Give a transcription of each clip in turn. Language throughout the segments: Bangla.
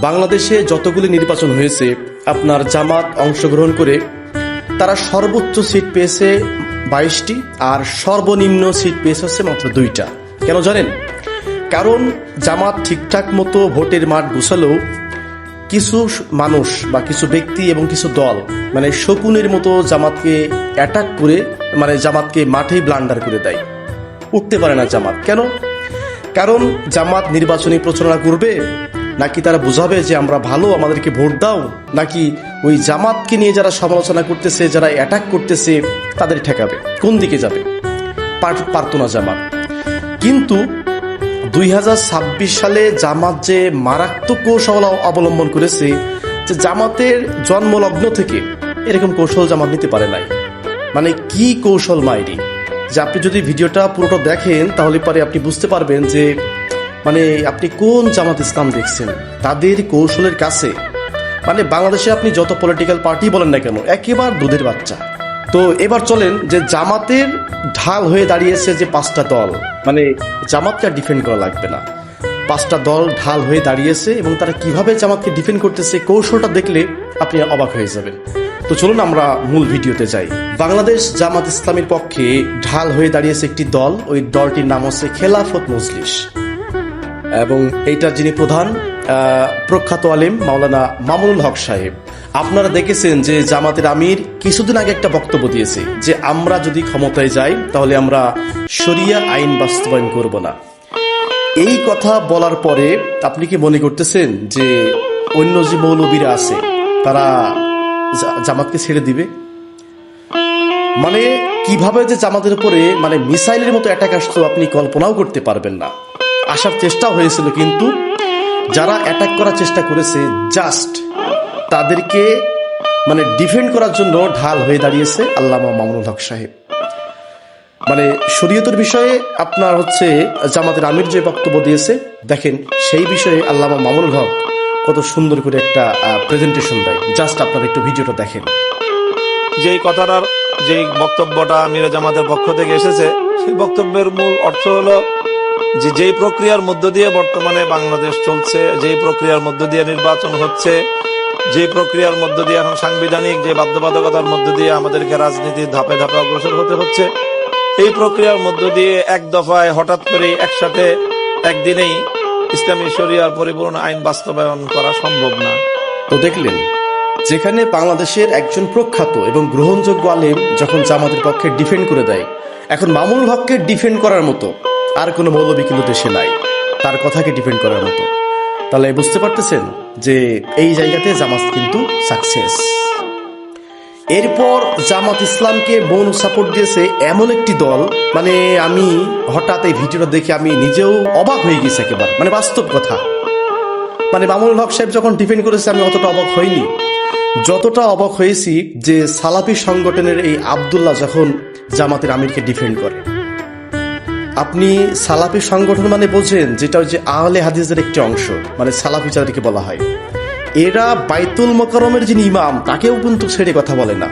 বাংলাদেশে যতগুলি নির্বাচন হয়েছে, আপনার জামাত অংশগ্রহণ করে তারা সর্বোচ্চ সিট পেয়েছে বাইশটি আর সর্বনিম্ন সিট পেয়েছে হচ্ছে মাত্র দুইটা। কেন জানেন? কারণ জামাত ঠিকঠাক মতো ভোটের মাঠ গুছালেও কিছু মানুষ বা কিছু ব্যক্তি এবং কিছু দল মানে শকুনের মতো জামাতকে অ্যাটাক করে মানে জামাতকে মাঠেই ব্লান্ডার করে দেয়। উঠতে পারে না জামাত। কেন? কারণ জামাত নির্বাচনী প্রচারণা করবে নাকি তারা বুঝাবে যে আমরা ভালো, আমাদেরকে ভোট দাও? নাকি ওই জামাতকে নিয়ে যারা সমালোচনা করতেছে, যারা অ্যাটাক করতেছে, তাদের ঠেকাবে? কোন দিকে যাবে? পার- পারতো না জামাত। কিন্তু দুই হাজার ছাব্বিশ সালে জামাত যে মারাত্মক কৌশল অবলম্বন করেছে, যে জামাতের জন্মলগ্ন থেকে এরকম কৌশল জামাত নিতে পারে নাই। মানে কি কৌশল মাইরি? যে আপনি যদি ভিডিওটা পুরোটা দেখেন, তাহলে পরে আপনি বুঝতে পারবেন যে মানে আপনি কোন জামাত ইসলাম দেখছেন? তাদের কৌশলের কাছে? মানে বাংলাদেশে আপনি যত পলিটিক্যাল পার্টি বলেন না কেন, একেবারে দুধের বাচ্চা। তো এবার চলেন যে জামাতের ঢাল হয়ে দাঁড়িয়েছে যে পাঁচটা দল। মানে জামাতকে আর ডিফেন্ড করা লাগবে না। পাঁচটা দল ঢাল হয়ে দাঁড়িয়েছে এবং তারা কীভাবে জামাতকে ডিফেন্ড করতেছে, কৌশলটা দেখলে আপনি অবাক হয়ে যাবেন। তো চলুন আমরা মূল ভিডিওতে যাই। বাংলাদেশ জামাত ইসলামের পক্ষে ঢাল হয়ে দাঁড়িয়েছে একটি দল, ওই দলটির নাম হচ্ছে খেলাফত মজলিস। এবং এইটার যিনি প্রধান প্রখ্যাত আলেম মাওলানা মামুনুল হক সাহেব, আপনারা দেখেছেন যে জামাতের আমির কিছুদিন আগে একটা বক্তব্য দিয়েছে যে আমরা যদি ক্ষমতায় যাই, তাহলে আমরা শরিয়া আইন বাস্তবায়ন করব না। এই কথা বলার পরে আপনি কি মনে করতেছেন যে অন্য যে মৌলবীরা আছে, তারা জামাতকে ছেড়ে দিবে? মানে কীভাবে যে জামাতের উপরে মানে মিসাইলের মতো অ্যাটাক আসতো আপনি কল্পনাও করতে পারবেন না। আসার চেষ্টা হয়েছিল, কিন্তু যারা অ্যাটাক করার চেষ্টা করেছে জাস্ট তাদেরকে মানে ডিফেন্ড করার জন্য ঢাল হয়ে দাঁড়িয়েছে আল্লামা মামুনুল হক সাহেব। মানে শরীয়তের বিষয়ে আপনার হচ্ছে জামাতের আমির যে বক্তব্য দিয়েছে, দেখেন সেই বিষয়ে আল্লামা মামুনুল হক কত সুন্দর করে একটা প্রেজেন্টেশন দেয়। জাস্ট আপনারা একটু ভিডিওটা দেখেন। যেই কথাটার, যেই বক্তব্যটা মিরে জামাতের পক্ষ থেকে এসেছে, সেই বক্তব্যের মূল অর্থ হলো যে যেই প্রক্রিয়ার মধ্য দিয়ে বর্তমানে বাংলাদেশ চলছে, যেই প্রক্রিয়ার মধ্য দিয়ে নির্বাচন হচ্ছে যে প্রক্রিয়ার মধ্য দিয়ে এখন সাংবিধানিক যে বাধ্যবাধকতার মধ্য দিয়ে আমাদেরকে রাজনীতির ধাপে ধাপে অগ্রসর হতে হচ্ছে, এই প্রক্রিয়ার মধ্য দিয়ে এক দফায় হঠাৎ করে একসাথে একদিনেই ইসলামী শরিয়ার পরিপূর্ণ আইন বাস্তবায়ন করা সম্ভব না। তো দেখলেন, যেখানে বাংলাদেশের একজন প্রখ্যাত এবং গ্রহণযোগ্য আলেম যখন জামাতের পক্ষে ডিফেন্ড করে দেয়, এখন মামুনুল হককে ডিফেন্ড করার মতো আর কোনো মৌলবী কিন্তু দেশে নাই। তার কথাকে ডিফেন্ড করার মতো। তাহলে বুঝতে পারতেছেন যে এই জায়গাতে জামাত কিন্তু সাকসেস এরপর জামাত ইসলামকে মৌন সাপোর্ট দিয়েছে এমন একটি দল। মানে আমি হঠাৎ এই ভিডিওটা দেখে আমি নিজেও অবাক হয়ে গেছি একেবারে। মানে বাস্তব কথা। মানে মামুনুল হক সাহেব যখন ডিফেন্ড করেছে, আমি অতটা অবাক হইনি। যতটা অবাক হয়েছি যে সালাফি সংগঠনের এই আবদুল্লাহ যখন জামাতের আমিরকে ডিফেন্ড করে। আপনি সালাফি সংগঠন মানে বোঝেন যেটা যে আহলে হাদিসের একটি অংশ মানে সালাফি যাদেরকে বলা হয়। এরা বাইতুল মোকারমের যিনি ইমাম, তাকেও কিন্তু ছেড়ে কথা বলে না।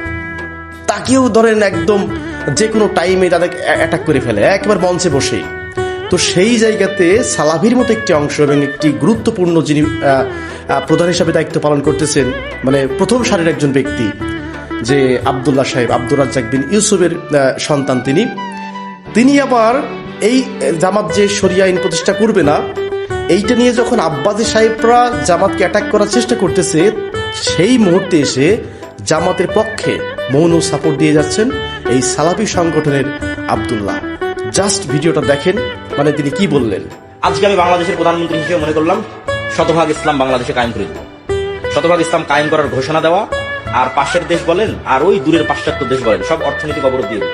তাকেও ধরেন একদম যে কোনো টাইমে তাদের অ্যাটাক করে ফেলে, একবার মঞ্চে বসেই। তো সেই জায়গাতে সালাভির মতো একটি অংশ এবং একটি গুরুত্বপূর্ণ যিনি প্রধান হিসাবে দায়িত্ব পালন করতেছেন মানে প্রথম সারির একজন ব্যক্তি, যে আবদুল্লাহ সাহেব আব্দুর রাজ্জাক বিন ইউসুফের সন্তান তিনি। তিনি আবার এই জামাত যে শরিয়া আইন প্রতিষ্ঠা করবে না, এইটা নিয়ে যখন আব্বাসী সাহেবরা জামাতকে অ্যাটাক করার চেষ্টা করতেছে, সেই মুহূর্তে এসে জামাতের পক্ষে মৌন সাপোর্ট দিয়ে যাচ্ছেন এই সালাফি সংগঠনের আব্দুল্লাহ। জাস্ট ভিডিওটা দেখেন মানে তিনি কি বললেন? আজকে আমি বাংলাদেশের প্রধানমন্ত্রী হিসেবে মনে করলাম, শতভাগ ইসলাম বাংলাদেশে কায়েম করে দেব। শতভাগ ইসলাম কায়েম করার ঘোষণা দেওয়া, আর পাশের দেশ বলেন, আর ওই দূরের পাশ্চাত্য দেশ বলেন, সব অর্থনৈতিক অবরোধ দিয়ে।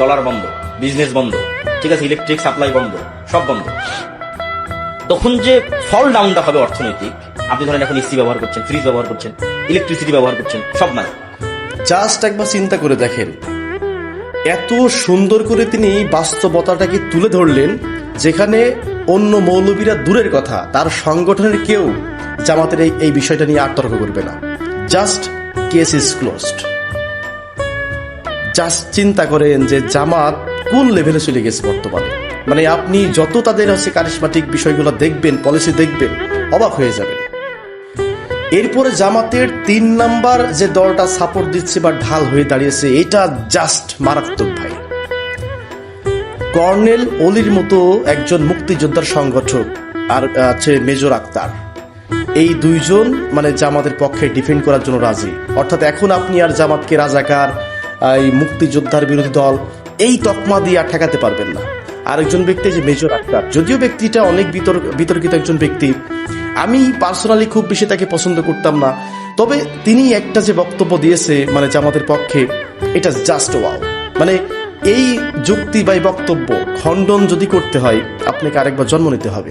ডলার বন্ধ বিজনেস বন্ধ। ঠিক আছে ইলেকট্রিক সাপ্লাই বন্ধ, সব বন্ধ। তখন যে ফল ডাউনটা হবে অর্থনৈতিক, আপনি ধরেন এখন এসি ব্যবহার করছেন ফ্রিজ ব্যবহার করছেন ইলেকট্রিসিটি ব্যবহার করছেন, সব নাই। জাস্ট একবার চিন্তা করে দেখেন, এত সুন্দর করে তিনি বাস্তবতাটাকে তুলে ধরলেন, যেখানে অন্য মৌলবীরা দূরের কথা, তার সংগঠনের কেউ জামাতের এই এই বিষয়টা নিয়ে আর তর্ক করবে না। Just case is closed just চিন্তা করেন যে জামাত কোন লেভেলে চলে গেছে বর্তমানে? মানে আপনি যত তাদের হচ্ছে কারিশমাটিক বিষয়গুলো দেখবেন পলিসি দেখবেন, অবাক হয়ে যাবেন। এরপরে জামাতের তিন নাম্বার যে দলটা সাপোর্ট দিচ্ছে বা ঢাল হয়ে দাঁড়িয়েছে, এটা জাস্ট মারাত্মক ভাই। কর্নেল অলির মতো একজন মুক্তিযোদ্ধার সংগঠক আর আছে মেজর আক্তার। এই দুইজন মানে জামাতের পক্ষে ডিফেন্ড করার জন্য রাজি। অর্থাৎ এখন আপনি আর জামাতকে রাজাকার, এই মুক্তিযোদ্ধার বিরোধী দল এই তকমা দিয়ে আর ঠেকাতে পারবেন না। আরেকজন ব্যক্তি যে মেজর আক্তার যদিও ব্যক্তিটা অনেক বিতর্ক বিতর্কিত একজন ব্যক্তি, আমি পার্সোনালি খুব বেশি তাকে পছন্দ করতাম না। তবে তিনি একটা যে বক্তব্য দিয়েছে মানে জামাতের পক্ষে, এটা জাস্ট ওয়াও মানে এই যুক্তি বা বক্তব্য, খণ্ডন যদি করতে হয়, আপনাকে আরেকবার জন্ম নিতে হবে।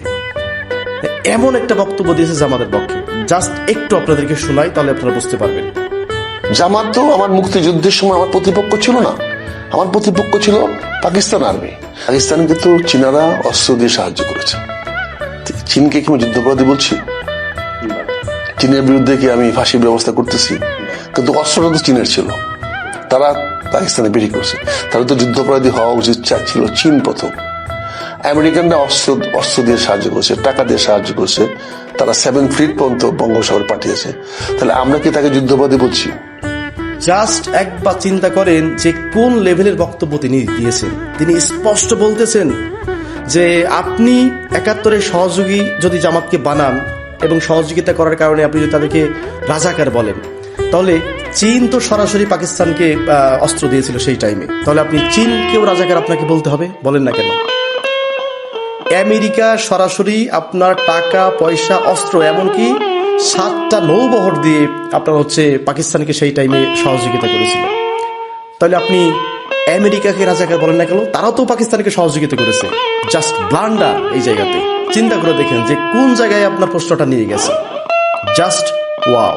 এমন একটা বক্তব্য দিয়েছে জামাতের পক্ষে। জাস্ট একটু আপনাদেরকে শোনাই, তাহলে আপনারা বুঝতে পারবেন। জামাত তো আমার মুক্তিযুদ্ধের সময় আমার প্রতিপক্ষ ছিল না। আমার প্রতিপক্ষ ছিল পাকিস্তান আর্মি। পাকিস্তান কিন্তু চীনারা অস্ত্র দিয়ে সাহায্য করেছে। চীনকে কি আমি যুদ্ধাপরাধী বলছি? চীনের বিরুদ্ধে কি আমি ফাঁসির ব্যবস্থা করতেছি? কিন্তু অস্ত্রটা তো চীনের ছিল। তারা পাকিস্তানে বিক্রি করছে তারা তো যুদ্ধাপরাধী হওয়া উচিত ছিল চীন প্রথম। আমেরিকানরা অস্ত্র অস্ত্র দিয়ে সাহায্য করছে, টাকা দিয়ে সাহায্য করছে। তারা সেভেন ফ্লিট পর্যন্ত বঙ্গোপসাগর পাঠিয়েছে। তাহলে আমরা কি তাকে যুদ্ধবাদী বলছি? জাস্ট একবার চিন্তা করেন যে কোন লেভেলের বক্তব্য তিনি দিয়েছেন। তিনি স্পষ্ট বলতেছেন যে আপনি একাত্তরের সহযোগী যদি জামাতকে বানান এবং সহযোগিতা করার কারণে আপনি যদি তাদেরকে রাজাকার বলেন, তাহলে চীন তো সরাসরি পাকিস্তানকে অস্ত্র দিয়েছিল সেই টাইমে তাহলে আপনি চীনকেও রাজাকার আপনাকে বলতে হবে? বলেন না কেন? আমেরিকা সরাসরি আপনার টাকা, পয়সা, অস্ত্র, এমনকি সাতটা নৌবহর দিয়ে আপনার হচ্ছে পাকিস্তানকে সেই টাইমে সহযোগিতা করেছিল তাহলে আপনি আমেরিকাকে রাজাকার বলেন না কেন, তারাও তো পাকিস্তানকে সহযোগিতা করেছে। জাস্ট ব্লান্ডার এই জায়গাতে। চিন্তা করে দেখেন যে কোন জায়গায় আপনার প্রশ্নটা নিয়ে গেছে। জাস্ট ওয়াও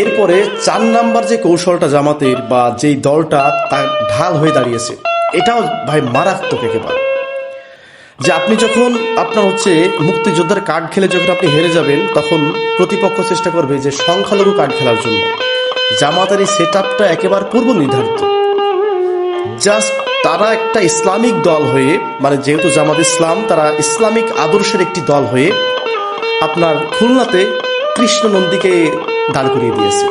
এরপরে চার নাম্বার যে কৌশলটা জামাতের বা যেই দলটা তার ঢাল হয়ে দাঁড়িয়েছে, এটাও ভাই মারাত্মক একেবারে। যে আপনি যখন আপনার হচ্ছে মুক্তিযোদ্ধার কার্ড খেলে যখন আপনি হেরে যাবেন, তখন প্রতিপক্ষ চেষ্টা করবে যে সংখ্যালঘু কার্ড খেলার জন্য। জামাতের সেট আপটা একেবারে পূর্ব নির্ধারিত জাস্ট তারা একটা ইসলামিক দল হয়ে মানে যেহেতু জামাত ইসলাম, তারা ইসলামিক আদর্শের একটি দল হয়ে আপনার খুলনাতে কৃষ্ণ নন্দীকে দাঁড় করিয়ে দিয়েছে।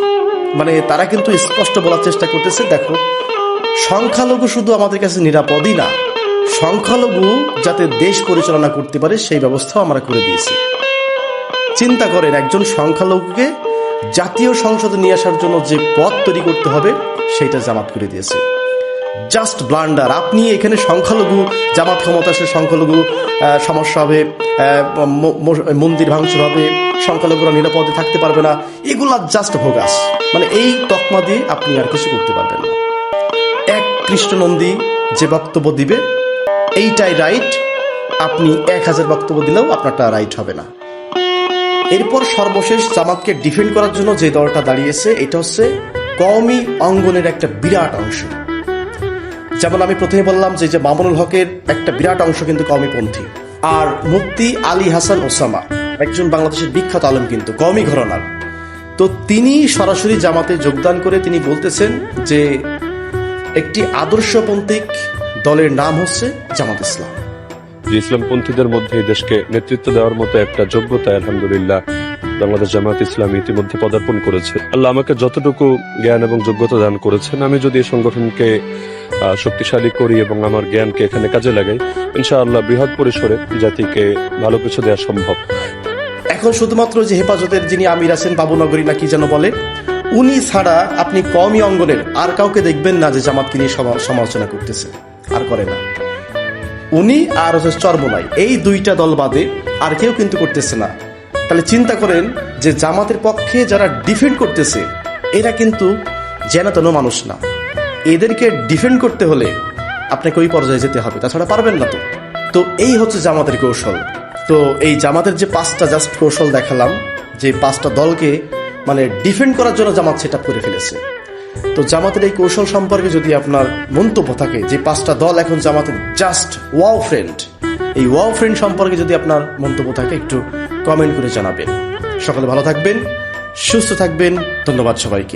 মানে তারা কিন্তু স্পষ্ট বলার চেষ্টা করতেছে, দেখো, সংখ্যালঘু শুধু আমাদের কাছে নিরাপদই না সংখ্যালঘু যাতে দেশ পরিচালনা করতে পারে, সেই ব্যবস্থাও আমরা করে দিয়েছি। চিন্তা করেন, একজন সংখ্যালঘুকে জাতীয় সংসদে নিয়ে আসার জন্য যে পথ তৈরি করতে হবে, সেটা জামাত করে দিয়েছে। জাস্ট ব্লান্ডার আপনি এখানে সংখ্যালঘু, জামাত ক্ষমতা আসলে সংখ্যালঘু সমস্যা হবে মন্দির ভাঙচুর হবে, সংখ্যালঘুরা নিরাপদে থাকতে পারবে না, এগুলা জাস্ট ভোগাস মানে এই তকমা দিয়ে আপনি আর কিছু করতে পারবেন না। এক কৃষ্ণনন্দী যে বক্তব্য দিবে এইটাই রাইট আপনি এক হাজার বক্তব্য দিলেও আপনারটা রাইট হবে না। এরপর সর্বশেষ জামাতকে ডিফেন্ড করার জন্য যে দলটা দাঁড়িয়েছে, এটা হচ্ছে কওমি অঙ্গনের একটা বিরাট অংশ। যেমন আমি প্রথমে বললাম যে যে মামুনুল হকের একটা বিরাট অংশ কিন্তু কওমিপন্থী। আর মুফতি আলী হাসান ওসামা, একজন বাংলাদেশের বিখ্যাত আলম কিন্তু, কওমি ঘরনার। তো তিনি সরাসরি জামাতে যোগদান করে তিনি বলতেছেন যে, একটি আদর্শপন্থিক দলের নাম হচ্ছে জামাত ইসলাম। যে ইসলামপন্থীদের মধ্যে দেশকে নেতৃত্ব দেওয়ার মতো একটা যোগ্যতা আলহামদুলিল্লাহ বাংলাদেশ জামাত ইসলাম ইতিমধ্যে পদার্পণ করেছে। আল্লাহ আমাকে যতটুকু জ্ঞান এবং যোগ্যতা দান করেছেন আমি যদি এই সংগঠনকে শক্তিশালী করি এবং আমার জ্ঞানকে এখানে কাজে লাগাই ইনশাআল্লাহ বৃহৎ পরিসরে জাতিকে ভালো কিছু দেওয়া সম্ভব। এখন শুধুমাত্র যে হেফাজতের যিনি আমির আছেন বাবুনগরী না কি যেন বলে উনি ছাড়া আপনি কমই অঙ্গনের আর কাউকে দেখবেন না যে জামাতকে নিয়ে সমা- সমালোচনা করতেছে। আর করে না। উনি আর হচ্ছে চর্মনাই এই দুইটা দল বাদে আর কেউ কিন্তু করতেছে না। তাহলে চিন্তা করেন যে জামাতের পক্ষে যারা ডিফেন্ড করতেছে, এরা কিন্তু যেন তেন মানুষ না। এদেরকে ডিফেন্ড করতে হলে আপনাকে ওই পর্যায়ে যেতে হবে। তাছাড়া পারবেন না তো। তো এই হচ্ছে জামাতের কৌশল। তো এই জামাতের যে পাঁচটা জাস্ট কৌশল দেখালাম, যে পাঁচটা দলকে মানে ডিফেন্ড করার জন্য জামাত সেট করে ফেলেছে। তো জামাতের এই কৌশল সম্পর্কে যদি আপনার মন্তব্য থাকে যে পাঁচটা দল এখন জামাতের জাস্ট ওয়াও ফ্রেন্ড এই ওয়াও ফ্রেন্ড সম্পর্কে যদি আপনার মন্তব্য থাকে একটু কমেন্ট করে জানাবেন। সকালে ভালো থাকবেন, সুস্থ থাকবেন, ধন্যবাদ সবাইকে।